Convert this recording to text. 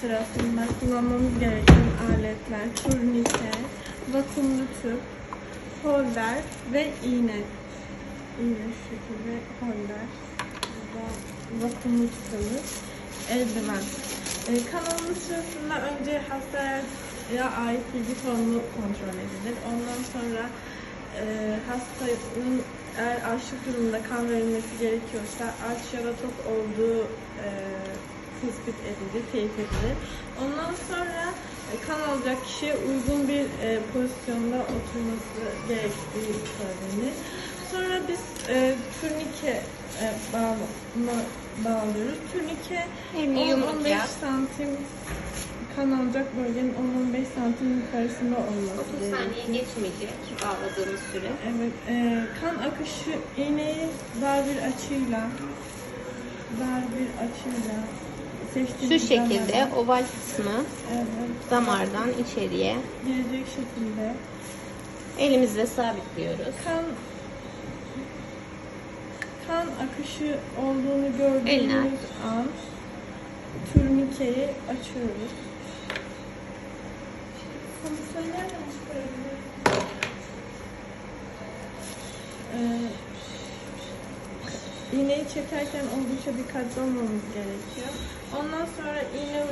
sırasında kullanmamız gereken aletler turnike, vakumlu tüp, holder ve iğne. İğne şu şekilde holder. Vakumlu tüpümüz, eldiven. E, kan alımı sırasında önce hastaya ait bilgi formu kontrol edilir. Ondan sonra e, hastanın eğer açlık durumunda kan verilmesi gerekiyorsa aç ya da tok olduğu e, tespit edilir, teyit edilir. Ondan sonra e, kan alacak kişiye uygun bir e, pozisyonda oturması gerektiği söylenir. Sonra biz e, turnike e, bağlama, bağlıyoruz. Turnike Elini yumruk 10-15 yap. santim kan alacak bölgenin 10-15 santim yukarısında olması 30 gerekiyor. saniye geçmeyecek bağladığımız süre. Evet, e, kan akışı iğneyi dar bir açıyla dar bir açıyla Şu şekilde oval kısmı evet, damardan içeriye gelecek şekilde elimizle sabitliyoruz. kan kan akışı olduğunu Eline gördüğümüz an turnikeyi açıyoruz. Ee, iğneyi çekerken oldukça dikkatli olmamız gerekiyor. Ondan sonra iğne